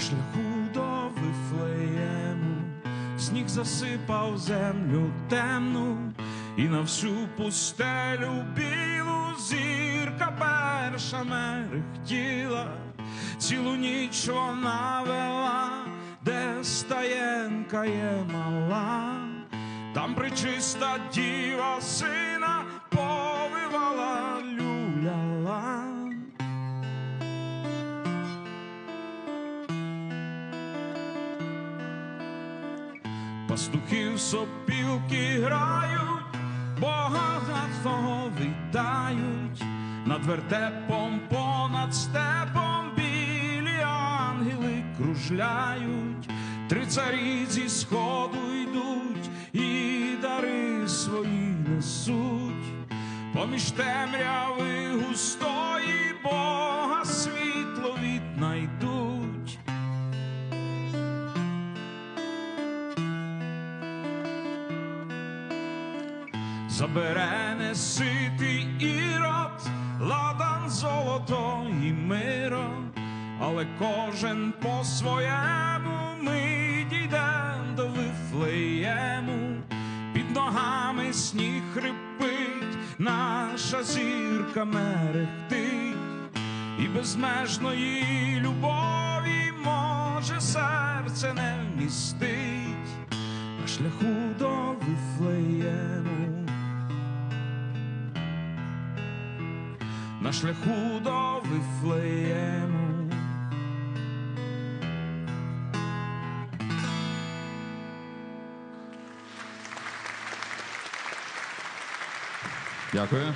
Шляху до Вифлеєму. Сніг засипав землю темну, і на всю пустелю білу зірка перша мерехтіла, цілу ніч вона вела, де стаєнка є мала, там причиста діва сина Пастухів сопілки грають, Бога того вітають, над вертепом, понад степом білі ангели кружляють, три царі зі сходу йдуть і дари свої несуть, поміж темряви густої Бога Забере неситий ірод, ладан золото і миро, але кожен по своєму ми дійдем до Вифлеєму, під ногами сніг хрипить, наша зірка мерехтить, і безмежної любові може серце не вмістить. На шляху до Вифлеєму. На шляху до Вифлеєму. Дякую.